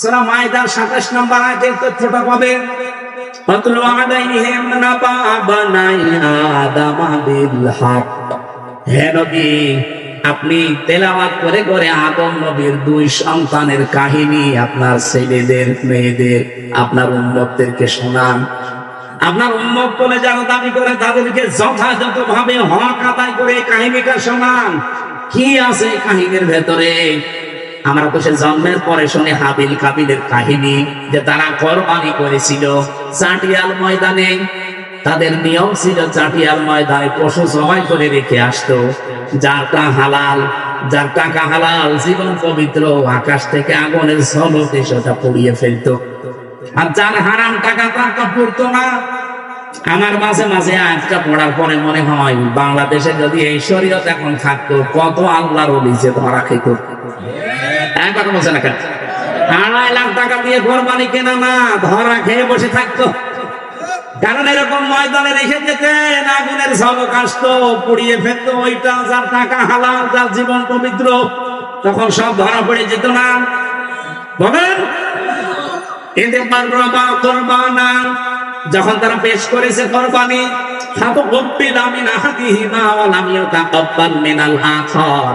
সূরা মাইদার 27 নম্বর আয়াতের তথ্যটা পাবে ফাতলু আলাইহিম নাবা বানাই আদম বিল হক। হে নবী, আপনি তেলাওয়াত করে করে আদম নবীর দুই সন্তানের কাহিনী আপনার ছেলেদের, মেয়েদের, আপনার উম্মতদেরকে শোনান। আপনার উম্মত বলে যারা দাবি করে তাদেরকে যথাযথ ভাবে হক আদায় করে কাহিনীটা শোনান। কি আছে কাহিনীর ভেতরে? আমরা তো সে জন্মের পরে শুনে হাবিল কাবিলের কাহিনী যে তারা কোরবানি করেছিল চাটিয়াল ময়দানে। তাদের নিয়ম ছিল চাটিয়াল ময়দানে পশু জবাই করে রেখে আসতো। যারটা হালাল, যার টাকা হালাল, জীবন পবিত্র, আকাশ থেকে আগুনের ঝলক এসে ওটা পুড়িয়ে ফেলতো। আর যার হারাম টাকা তো পড়তো না। আমার মাঝে মাঝে আজটা পড়ার পরে মনে হয়, বাংলাদেশে যদি এই শরীয়ত এখন থাকতো, কত আল্লাহর অলিজে ধরা খেত। এক কথা বলছে না কেন? আড়াই লাখ টাকা দিয়ে কোরবানি কেনা না ধরা খেয়ে বসে থাকতো। কারণ এরকম ময়দানে রেখে পুড়িয়ে ওইটা যার টাকা হালাল, যার জীবন পবিত্র, তখন সব ধরা পড়ে যেত না। বলেন পারবা কোরবানা যখন তারা পেশ করেছে কোরবানি হাতু গব্বিল আমিন আহাদিহিমা ওয়া লাম ইউতাকাব্বাল মিনাল আখর।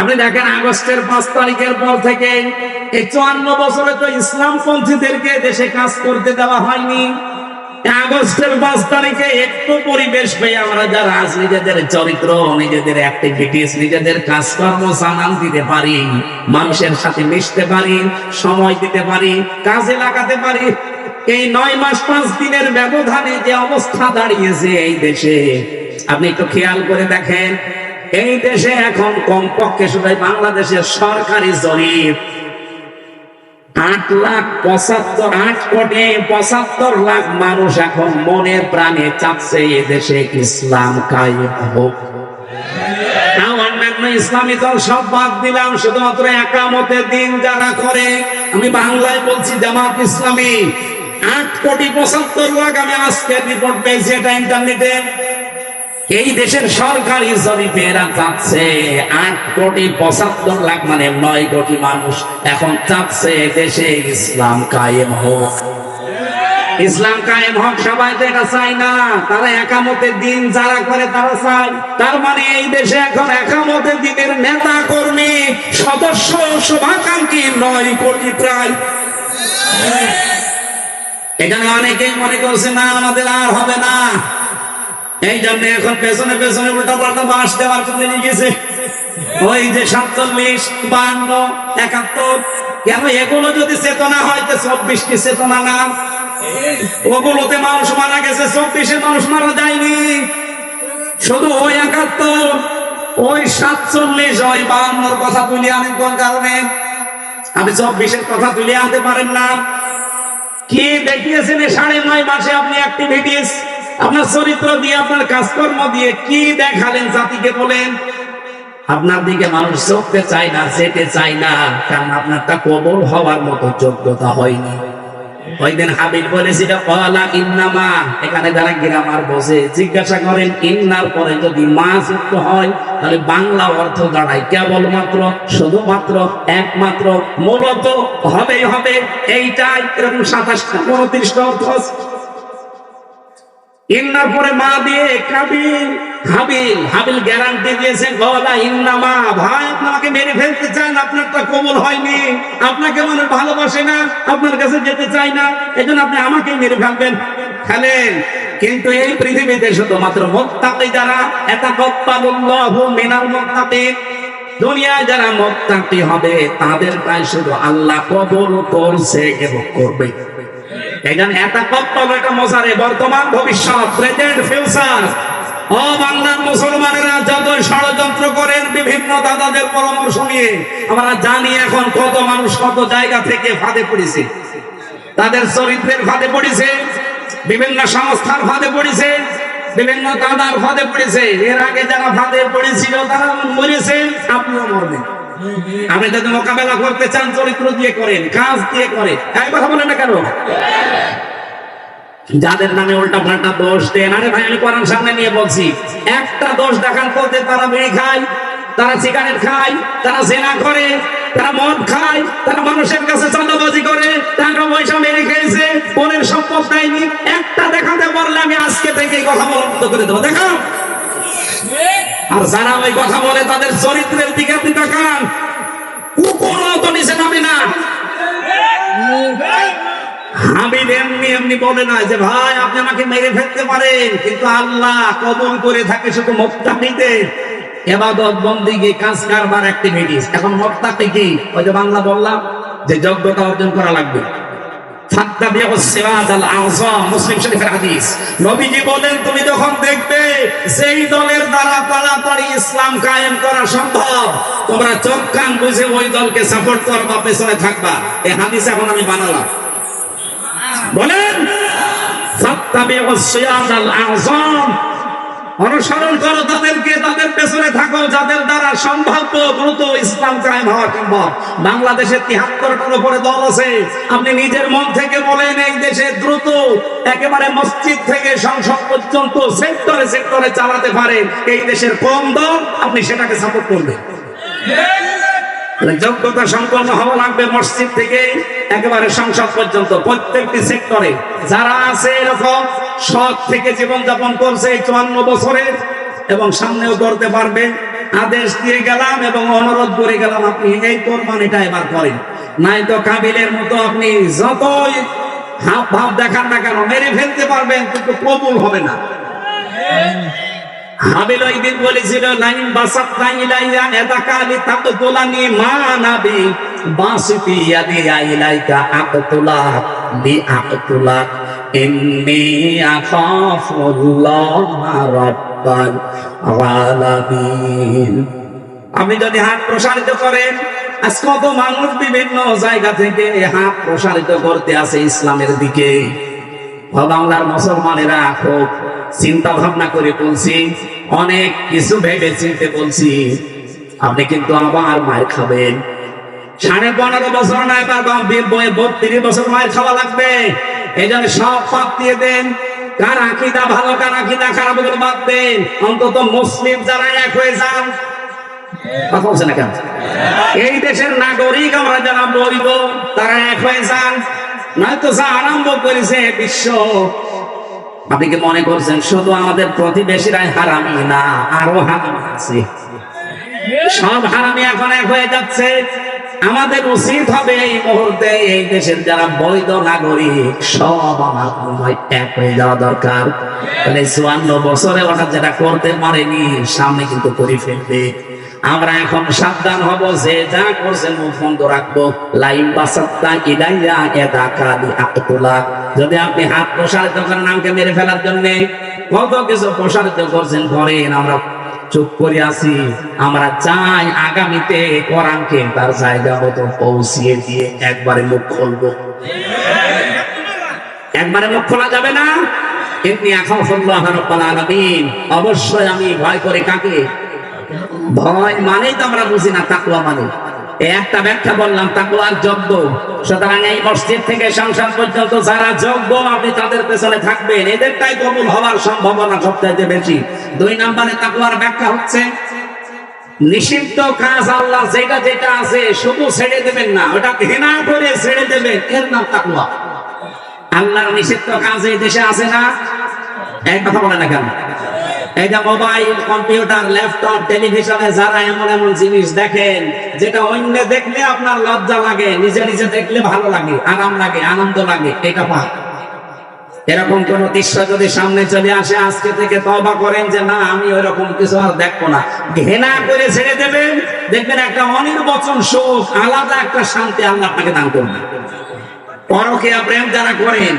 আপনি দেখেন আগস্টের পাঁচ তারিখের পর থেকে এই চুয়ান্ন বছরে তো ইসলাম পন্থীদেরকে দেশে কাজ করতে দেওয়া হয়নি। আগস্টের পাঁচ তারিখে একটু পরিবেশ পেয়ে আমরা নিজেদের চরিত্র, নিজেদের অ্যাক্টিভিটিস নিজেদের কাজকর্ম দিতে পারি, মানুষের সাথে মিশতে পারি, সময় দিতে পারি, কাজে লাগাতে পারি। এই নয় মাস, পাঁচ দিনের ব্যবধানে যে অবস্থা দাঁড়িয়েছে এই দেশে, আপনি একটু খেয়াল করে দেখেন এই দেশে এখন কমপক্ষে শুধু বাংলাদেশের সরকারি জরিপ। আট লাখ পঁচাত্তর, আট কোটি, পঁচাত্তর লাখ মানুষ এখন মনের প্রাণে চাচ্ছে এদেশে ইসলাম কায়েম হোক। ইসলামী দল সব বাদ দিলাম, শুধুমাত্র একামতের দিন যারা করে, আমি বাংলায় বলছি জামাত ইসলামী। আট কোটি পঁচাত্তর লাখ আমি আজকে রিপোর্ট পেয়েছি এটা ইন্টারনেটে এই দেশের সরকারি জরিপে এরা চাচ্ছে আট কোটি পঁচাত্তর লাখ মানে নয় কোটি মানুষ এখন চাচ্ছে দেশে ইসলাম কায়েম হোক। ইসলাম কায়েম হক, সবাই তো এটা চায় না। তারা একামতের দিন যারা করে তারা চায়। তার মানে এই দেশে এখন একামতের দিনের নেতা কর্মী, সদস্য শুভাকাঙ্ক্ষী নয় কোটি প্রায়। এখানে অনেকেই মনে করছে, না, আমাদের আর হবে না। এই জন্য এখন পেছনে পেছনে উল্টা পাল্টা বাস দেওয়ার জন্য নিয়ে গেছে। ওই যে সাতচল্লিশ, বান্ন, একাত্তর, কেন এগুলো যদি চেতনা হয় তো চব্বিশটি চেতনা না ওগুলোতে মানুষ মারা গেছে, চব্বিশে মানুষ মারা যায়নি। শুধু ওই একাত্তর, ওই সাতচল্লিশ, ওই বাহান্নর কথা তুলে আনেন কোন কারণে? আপনি চব্বিশের কথা তুলে আনতে পারেন না। কি দেখিয়েছেন সাড়ে নয় মাসে আপনি অ্যাক্টিভিটিস আপনার চরিত্র দিয়ে, আপনার কাজকর্ম দিয়ে কি দেখালেন জাতিকে বলেন? আপনার দিকে মানুষ চোখতে চায় না, যেতে চায় না, কারণ আপনারটা কবল হওয়ার মতো যোগ্যতা হয়নি। হয় একমাত্র, মূলত হবে হবে। এইটাই এরকম সাতাশটা উনত্রিশটা অর্থ। ইন্নার পরে মা দিয়ে হাবিল হাবিল গ্যারান্টি দিয়েছে, গলা ইন্নামা ভাই আপনাকে মেরে ফেলতে চান আপনারটা কবল হয়নি, আপনাকে ভালোবাসে না, আপনার কাছে যেতে চায় না, এজন্য আপনি আমাকে মেরে ফেলবেন। খেলেন কিন্তু এই পৃথিবীতে শুধুমাত্র মোত্তাকি যারা এটা কপ্পালুল্লাহু মিনাল মুত্তাকিন, দুনিয়ায় যারা মোত্তাকি হবে, তাদের প্রায় শুধু আল্লাহ কবল করছে এবং করবে এখানে একটা কপ্পল একটা মশারে বর্তমান ভবিষ্যৎ প্রেজেন্ট ফিউচার ও বাংলার মুসলমানেরা যত ষড়যন্ত্র করেন বিভিন্ন দাদাদের পরামর্শ নিয়ে, আমরা জানি এখন কত মানুষ কত জায়গা থেকে ফাঁদে পড়েছে। তাদের চরিত্রের ফাঁদে পড়েছে, বিভিন্ন সংস্থার ফাঁদে পড়েছে, বিভিন্ন দাদার ফাঁদে পড়েছে। এর আগে যারা ফাঁদে পড়েছিল, তারা মরেছে, আপনিও মরবেন। আপনি যদি মোকাবেলা করতে চান, চরিত্র দিয়ে করেন, কাজ দিয়ে করে এই কথা বলেন না কেন? যাদের নামে উল্টা পাল্টা দোষ দেন, আরে ভাই, আমি কোরআন সামনে নিয়ে বলছি, একটা দোষ দেখান তো তারা বিড়ি খায়, তারা সিগারেট খায়, তারা জেনা করে, তারা মদ খায়, তারা মানুষের কাছে চাঁদাবাজি করে, টাকা পয়সা মেরে খেয়েছে বোনের সম্পদ দেয়নি, একটা দেখাতে পারলে আমি আজকে থেকে কথা বলা করে দেবো। দেখাও। আর যারা ওই কথা বলে তাদের চরিত্রের দিকে আপনি তাকান। কুকুরও তো নিচে নামে না। হাবিব এমনি এমনি বলে না যে, ভাই, আপনি আমাকে মেরে ফেলতে পারেন, কিন্তু আল্লাহ করে থাকে শুধু এবাদত কাজ কারবার অ্যাক্টিভিটিস এখন মুক্তাকি কি? ওই যে বাংলা বললাম যে, যোগ্যতা অর্জন করা লাগবে। মুসলিম শরীফের হাদিস। নবীজি বলেন, তুমি যখন দেখবে সেই ইসলাম কায়েম করা সম্ভব। তোমরা চোখ কান বুঝে ওই দলকে সাপোর্ট করবা পেছনে থাকবা। এই হাদিস এখন আমি বানালাম। বলেন অনুসরণ করো তাদেরকে, তাদের পেছনে থাকো, যাদের দ্বারা সম্ভাব্য দ্রুত ইসলাম কায়েম হওয়া সম্ভব। বাংলাদেশে তিহাত্তরটার উপরে দল আছে। আপনি নিজের মন থেকে বলেন, এই দেশে দ্রুত একেবারে মসজিদ থেকে সংসদ পর্যন্ত সেক্টরে সেক্টরে চালাতে পারেন এই দেশের কম দল, আপনি সেটাকে সাপোর্ট করবেন। যোগ্যতা সম্পন্ন হওয়া লাগবে মসজিদ থেকে একেবারে সংসদ পর্যন্ত, প্রত্যেকটি সেক্টরে। যারা আছে এরকম সৎ থেকে জীবন যাপন করছে এই চুয়ান্ন বছরের, এবং সামনেও করতে পারবে। আদেশ দিয়ে গেলাম এবং অনুরোধ করে গেলাম, আপনি এই কোরবানিটা এবার করেন। নাই তো কাবিলের মতো আপনি যতই হাব ভাব দেখান না কেন, মেরে ফেলতে পারবেন, কিন্তু কবুল হবে না। হাবিল ওই দিন বলেছিল, লাইন বাসাত নাই লাইয়া এদাকা আলি তাকতুলানি মা নাবি বাসিতি ইয়াদি আইলাইকা আকতুলা লি আকতুলা ইন্নি আখাফুল্লাহ রাব্বাল আলামিন। আপনি যদি হাত প্রসারিত করেন, আজ কত মানুষ বিভিন্ন জায়গা থেকে হাত প্রসারিত করতে আছে ইসলামের দিকে। বাংলার মুসলমানেরা খুব চিন্তা ভাবনা করে বলছি, অনেক কিছু ভেবে চিনতে বলছি। আপনি কিন্তু আবার মায়ের খাবেন। সাড়ে পনেরো বছর না এবার বত্রিশ বছর মায়ের খাওয়া লাগবে। এই জন্য সব পাপ দিয়ে দেন। কার আকিদা ভালো, কার আকিদা খারাপ ওগুলো বাদ দেন। অন্তত মুসলিম যারা এক হয়ে যান। কথা এই দেশের নাগরিক আমরা যারা বৈধ তারা এক হয়ে যান। নয়তো যা আরম্ভ করেছে বিশ্ব। আপনি কি মনে করছেন, শুধু আমাদের প্রতিবেশীরাই হারামি না, আরও হারামি আছে? সব হারামি এখন এক হয়ে যাচ্ছে। আমাদের উচিত হবে এই মুহূর্তে এই দেশের যারা বৈধ নাগরিক, সব আমার এক হয়ে যাওয়া দরকার। তাহলে চুয়ান্ন বছরে ওটা যেটা করতে পারেনি, সামনে কিন্তু করে ফেলবে। আমরা এখন সাবধান হব, যে যা করছে মুখ বন্ধ রাখব। লাইন বাসাত্তা ইলাইয়া এদা কালি আকতুলা যদি আপনি হাত প্রসারিত করেন আমাকে মেরে ফেলার জন্য, কত কিছু প্রসারিত করছেন করেন আমরা চুপ করে আছি। আমরা চাই আগামীতে কোরআনকে তার জায়গা মতো পৌঁছিয়ে দিয়ে একবারে মুখ খুলবো। একবারে মুখ খোলা যাবে না? এমনি এখন আলামিন। অবশ্যই আমি ভয় করে কাকে? ভয় মানেই তো আমরা বুঝি না তাকুয়া মানে। একটা ব্যাখ্যা বললাম তাকুয়ার যোগ্য সুতরাং এই মসজিদ থেকে সংসদ পর্যন্ত যারা যোগ্য আপনি তাদের পেছনে থাকবেন। এদেরটাই কবুল হওয়ার সম্ভাবনা সবচাইতে বেশি। দুই নম্বরে তাকুয়ার ব্যাখ্যা হচ্ছে, নিষিদ্ধ কাজ আল্লাহ যেটা যেটা আছে, শুধু ছেড়ে দেবেন না, ওটা ঘৃণা করে ছেড়ে দেবেন। এর নাম তাকুয়া আল্লাহর নিষিদ্ধ কাজ এই দেশে আছে না? এক কথা বলে না কেন যে মোবাইল, কম্পিউটার, ল্যাপটপ, টেলিভিশনে যারা এমন এমন জিনিস দেখেন, যেটা অন্য দেখলে আপনার লজ্জা লাগে, নিজে নিজে দেখলে ভালো লাগে, আরাম লাগে, আনন্দ লাগে, এটা পা এরকম কোন দৃশ্য যদি সামনে চলে আসে, আজকে থেকে তবা করেন যে, না, আমি ওই রকম কিছু আর দেখব না। ঘেনা করে ছেড়ে দেবেন, দেখবেন একটা অনির্বচন সুখ, আলাদা একটা শান্তি আল্লাহ আপনাকে দান করবে পরকিয়া প্রেম যারা করেন,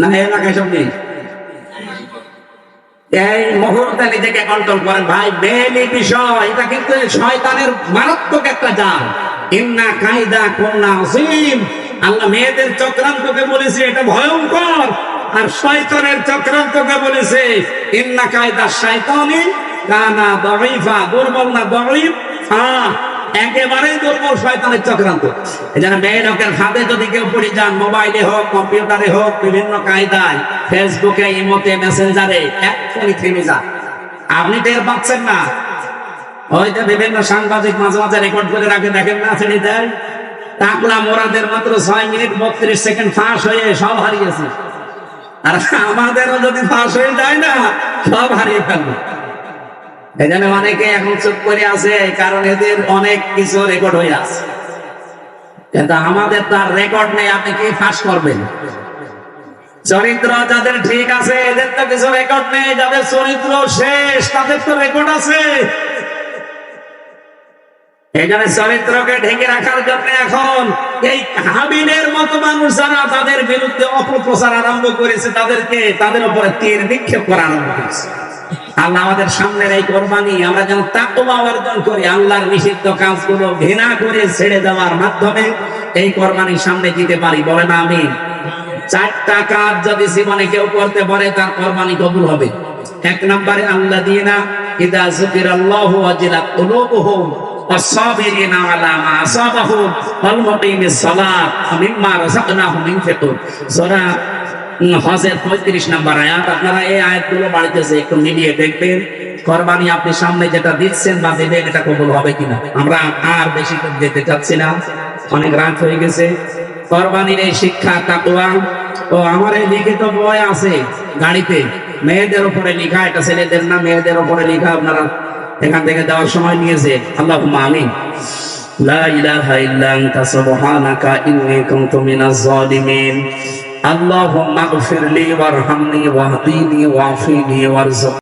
না, এলাকায় সব নেই। এই মুহূর্তে নিজেকে কন্ট্রোল করেন। ভাই বেলি বিষয়, এটা কিন্তু শয়তানের মারাত্মক একটা জাল। ইন্না কায়দা কন্যা আসিম আল্লাহ মেয়েদের চক্রান্তকে বলেছে, এটা ভয়ঙ্কর। আর শয়তানের চক্রান্তকে বলেছে, ইন্না কায়দা শয়তানি কানা দাঈফা, দুর্বল না দাঈফ? হ্যাঁ একেবারেই দুর্বল শয়তানের চক্রান্ত। এই মেয়ে লোকের হাতে যদি কেউ পড়ে যান, মোবাইলে হোক, কম্পিউটারে হোক, বিভিন্ন কায়দায়, ফেসবুকে, ইমোতে, মেসেঞ্জারে, এক্ষুনি থেমে যান। আপনি টের পাচ্ছেন না। হয়তো বিভিন্ন সাংবাদিক মাঝে মাঝে রেকর্ড করে রাখে, দেখেন না ছেড়ে দেয় টাকলা মোরাদের মাত্র ছয় মিনিট বত্রিশ সেকেন্ড ফাঁস হয়ে সব হারিয়েছে। আর আমাদেরও যদি ফাঁস হয়ে যায় না, সব হারিয়ে ফেলবে। জন্য অনেকে এখন চুপ করে আছে কারণ এদের অনেক কিছু রেকর্ড হয়ে আছে। কিন্তু আমাদের তার রেকর্ড নেই, আপনি কি ফাঁস করবেন? চরিত্র যাদের ঠিক আছে, এদের তো কিছু রেকর্ড নেই, যাদের চরিত্র শেষ, তাদের তো রেকর্ড আছে। এখানে চরিত্রকে ঢেকে রাখার জন্য এখন এই হাবিনের মতো মানুষ যারা, তাদের বিরুদ্ধে অপপ্রচার আরম্ভ করেছে, তাদেরকে তাদের উপরে তীর নিক্ষেপ করা আরম্ভ করেছে। আল্লাহ আমাদের সামনের এই কোরবানি আমরা যেন তাকওয়া অর্জন করি আল্লাহর নিষিদ্ধ কাজগুলো ঘৃণা করে ছেড়ে দেওয়ার মাধ্যমে এই কোরবানির সামনে দিতে পারি বলে না আমি চারটা কাজ যদি জীবনে কেউ করতে পারে তার কোরবানি কবুল হবে এক নম্বরে আল্লাহ দিনা ইদা যুকির আল্লাহু ওয়াজিলাত কুলুবুহুম والصابرين على ما أصابهم والمقيم الصلاة ومما رزقناهم ينفقون সূরা পঁয়ত্রিশ আপনারা এই একটু দেখবেন, কোরবানি আপনি সামনে যেটা দিচ্ছেন বা হবে কিনা? আমরা আর বেশি যেতে চাচ্ছি না। অনেক রাত হয়ে গেছে। কোরবানির শিক্ষা ও আমার এই লিখিত বই আছে গাড়িতে। মেয়েদের উপরে লিখা, এটা ছেলেদের না, মেয়েদের উপরে লিখা আপনারা এখান থেকে দেওয়ার সময় নিয়েছে। আল্লাহ আমি লা ইলাহা اللهم اغفر لي وارحمني واهدني وعافني وارزقني